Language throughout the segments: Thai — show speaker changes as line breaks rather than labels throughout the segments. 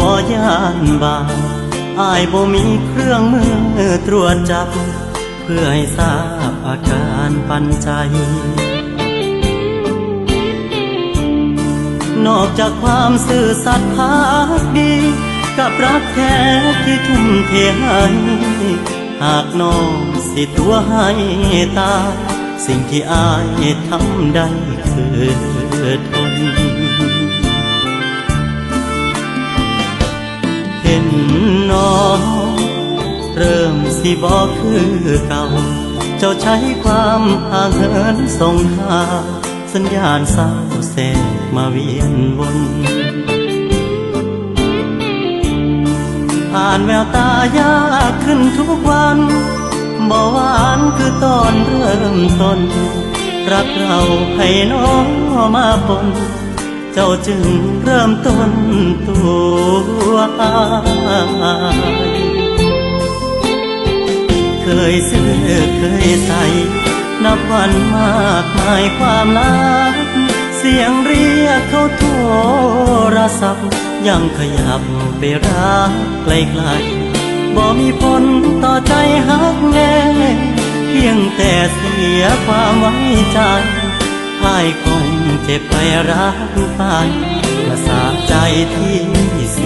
บ่ย่านบาปอายบ่มีเครื่องมือตรวจจับ เพื่อให้ทราบอาการปันใจ นอกจากความซื่อสัตย์พักดี กับรักแท้ที่ทุ่มเทให้หากน้องสิตัวให้ตายสิ่งที่อายทำได้คือทน เห็นน้องเริ่มสิบอกคือเก่า เจ้าใช้ความห่างเหินส่งข่าสัญญาณเศร้าแสกมาเวียนวนอ่านแววตายากขึ้นทุกวันบ่หวานคือตอนเริ่มต้น รักเราให้น้องมาปน เจ้าจึงเริ่มต้นตัว อายเคยซื้อเคยใส่นับวันมากมายความลัก เสียงเรียกเขาโทรศัพท์ ยังขยับไปรักไกลๆบ่มีผลต่อใจหักแน่เพียงแต่เสียความไว้ใจพายคงเจ็บไปรักไปประสาใจที่เสื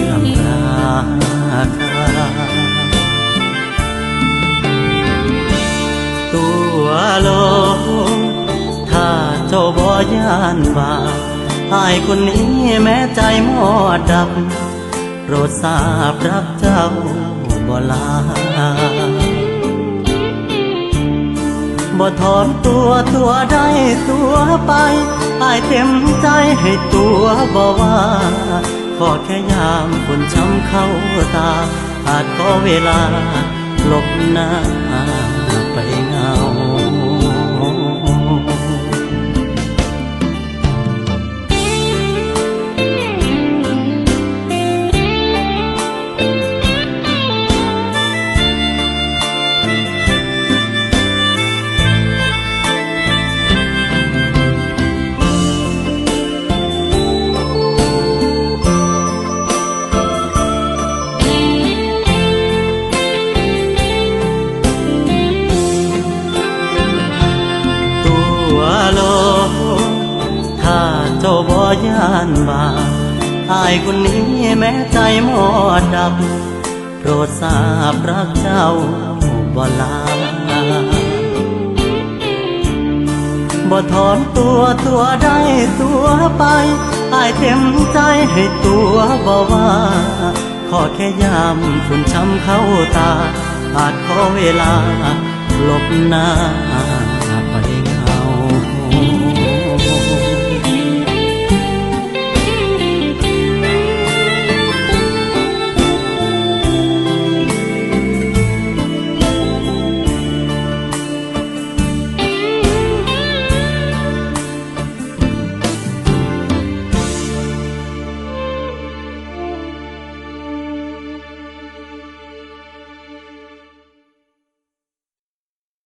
่อมราคา ตัวโลกถ้าเจ้าบ่ย่านบาอายคนนี้แม้ใจหมอดดับ โปรดทราบรักเจ้าบ่ลาบ่ถอนตัวตัวได้ตัวไปอายเต็มใจให้ตัวบ่ว่า ขอแค่ยามฝนช้ำเข้าตาอาจขอเวลาหลบหน้าไปเงา เจ้าบ่ย่านบาปอายคนนี้แม้ใจหมอดับ โปรดทราบรักเจ้าบ่ลาบ่ถอนตัวตัวได้ตัวไปอายเต็มใจให้ตัวบ่ว่า ขอแค่ยามฝุ่นช้ำเข้าตาอาจขอเวลาหลบหน้า